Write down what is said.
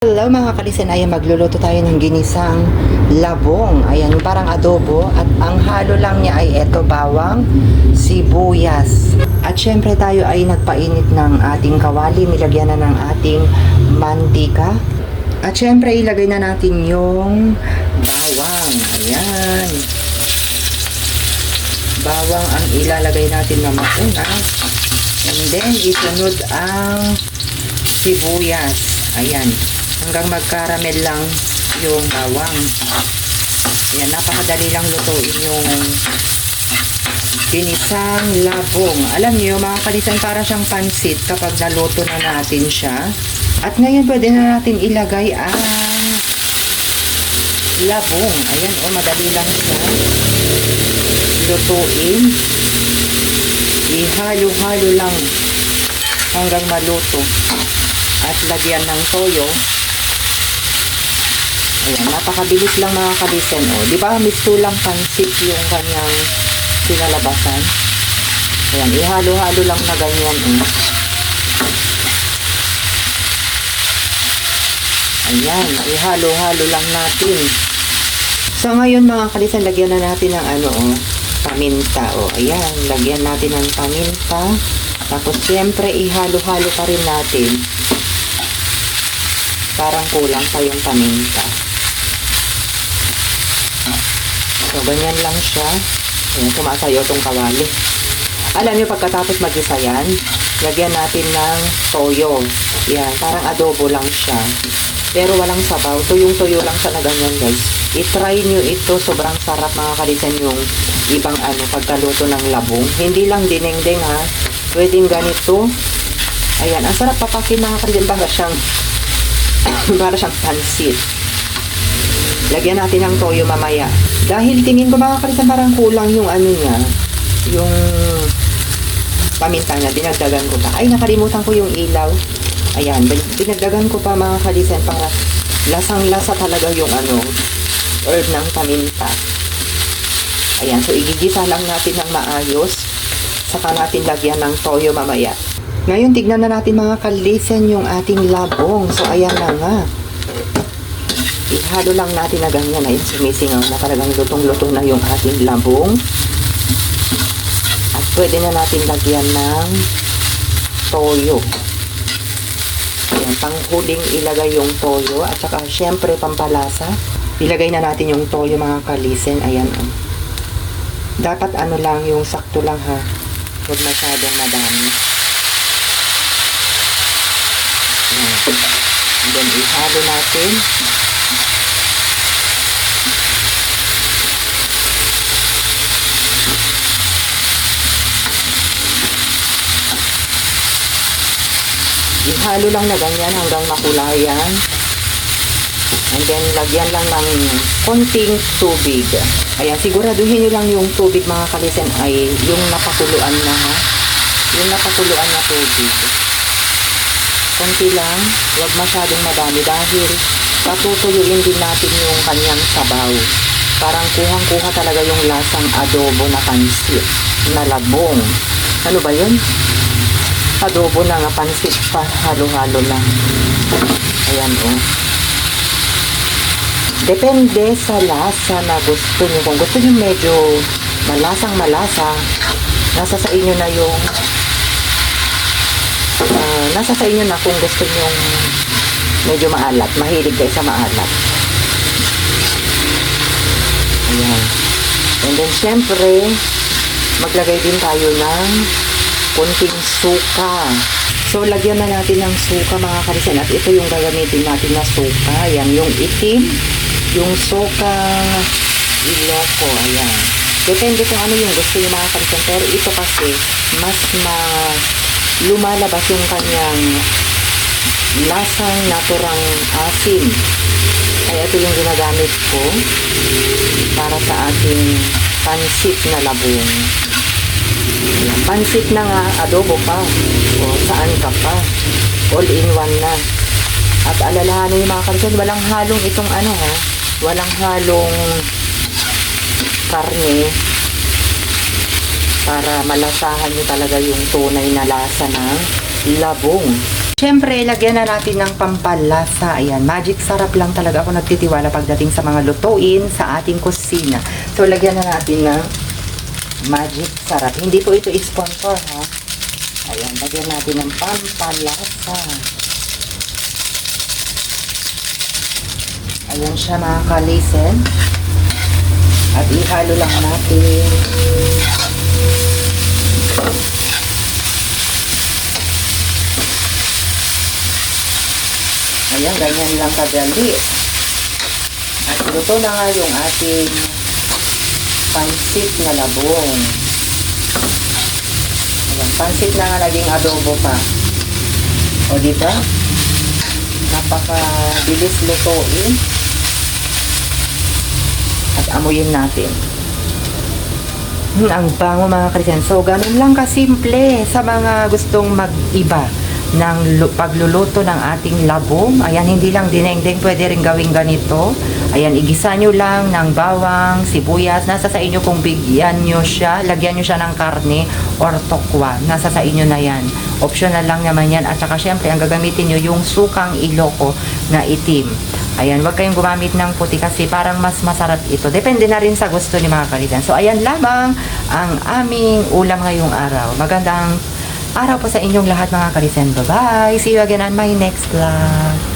Hello mga kalisen, ayan magluluto tayo ng ginisang labong. Ayan, parang adobo. At ang halo lang niya ay eto bawang, sibuyas. At syempre tayo ay nagpainit ng ating kawali. Nilagyan na ng ating mantika. At syempre ilagay na natin yung bawang. Ayan. Bawang ang ilalagay natin na mauna. And then isunod ang sibuyas. Ayan. Hanggang magkaramel lang yung bawang. Ayan, napakadali lang lutuin yung ginisang labong. Alam niyo, mga kalisan, para siyang pansit kapag naluto na natin siya. At ngayon, pwede na natin ilagay ang labong. Ayan, oh, madali lang siya lutuin. Ihalo-halo lang hanggang maluto. At lagyan ng toyo. Ayan, napakabilis lang mga kalisen. O, di ba, mistulang pansit yung kanyang pinalabasan. Ayan, ihalo-halo lang na ganyan. Eh. Ayan, ihalo-halo lang natin. So, ngayon mga kalisen, lagyan na natin ng ano, oh, paminta. O, ayan, lagyan natin ng paminta. Tapos, siyempre, ihalo-halo pa rin natin. Parang kulang pa yung paminta. So, ganyan lang siya. Ayan, sumasayo itong kawali. Alam niyo, pagkatapos mag-isa yan, lagyan natin ng toyo. Yan, parang adobo lang siya. Pero walang sabaw. Toyo lang siya na ganyan, guys. I-try nyo ito. Sobrang sarap mga kalisan yung ibang ano, pagkaluto ng labong. Hindi lang dinengdeng ha. Pwedeng ganito. Ayan, ang sarap papakin mga kalisan. Para siyang, para siyang pansit. Lagyan natin ng toyo mamaya. Dahil tingin ko mga kalisan parang kulang yung ano niya. Yung paminta niya. Dinagdagan ko pa. Ay, nakalimutan ko yung ilaw. Ayan, dinagdagan ko pa mga kalisan para lasang-lasa talaga yung ano, herb ng paminta. Ayan, so igigisa lang natin ng maayos. Saka natin lagyan ng toyo mamaya. Ngayon, tignan na natin mga kalisen yung ating labong. So, ayan na nga. Ihalo lang natin na ganyan. Ayun, sumisingaw na talagang lutong-lutong na yung ating labong. At pwede na natin lagyan ng toyo. Ayan, panghuling ilagay yung toyo. At saka, syempre, pampalasa. Ilagay na natin yung toyo, mga kalisen. Ayan, oh. Dapat ano lang, yung sakto lang ha. Huwag masyadong madami. Ayan. Then, ihalo natin. Ihalo lang na ganyan hanggang makulayan. And then, lagyan lang ng konting tubig. Ayan, siguraduhin nyo lang yung tubig mga kalisen ay yung napakuluan na ha. Yung napakuluan na tubig. Konti lang, huwag masyadong madami dahil patutuyuin din natin yung kanyang sabaw. Parang kuhang-kuha talaga yung lasang adobo na pansit, na labong. Ano ba yun? Adobo na nga pansit pa, halo-halo lang. Ayan o. Oh. Depende sa lasa na gusto nyo. Kung gusto nyo medyo malasang malasa, nasa sa inyo na yung ah, nasa sa inyo na kung gusto nyo medyo maalat. Mahilig kayo sa maalat. Ayan. And then, syempre, maglagay din tayo ng kunting suka. So, lagyan na natin ng suka mga karisan. At ito yung gagamitin natin na suka. Ayan, yung itim, yung suka iloko. Ayan. Depende kung ano yung gusto yung mga karisan. Pero ito kasi, mas ma lumalabas yung kanyang lasang naturang asin. Kaya ito yung ginagamit ko para sa ating pansit na labong. Pansit na nga, adobo pa. O saan ka pa. All in one na. At alalahanin yung mga karisan, walang halong itong ano ha. Walang halong karne para malasahan nyo talaga yung tunay na lasa ng labong. Siyempre, lagyan na natin ng pampalasa. Ayan, magic sarap lang talaga ako nagtitiwala pagdating sa mga lutuin sa ating kusina. So, lagyan na natin ng magic sarap. Hindi po ito sponsor, ha? Ayan, lagyan natin ng pampalasa. Ayan siya mga kalisen. At ihalo lang natin. Ayan, ganyan lang kadali. At luto na nga yung ating pansit na labong. Ayan, pansit na nga naging adobo pa. O, di ba? Napaka-bilis lutuin. At amuyin natin. Hmm, ang bango mga Christian. So, ganun lang kasimple sa mga gustong mag-iba ng lu- pagluluto ng ating labong. Ayan, hindi lang dinengdeng, pwede rin gawing ganito. Ayan, igisa nyo lang ng bawang, sibuyas. Nasa sa inyo kung bigyan nyo siya, lagyan nyo siya ng karne or tokwa. Nasa sa inyo na yan. Optional lang naman yan. At saka syempre, ang gagamitin nyo yung sukang iloko na itim. Ayan, wag kayong gumamit ng puti kasi parang mas masarap ito. Depende na rin sa gusto ni mga kalitan. So, ayan lamang ang aming ulam ngayong araw. Magandang araw po sa inyong lahat mga kalisen. Bye-bye! See you again on my next vlog.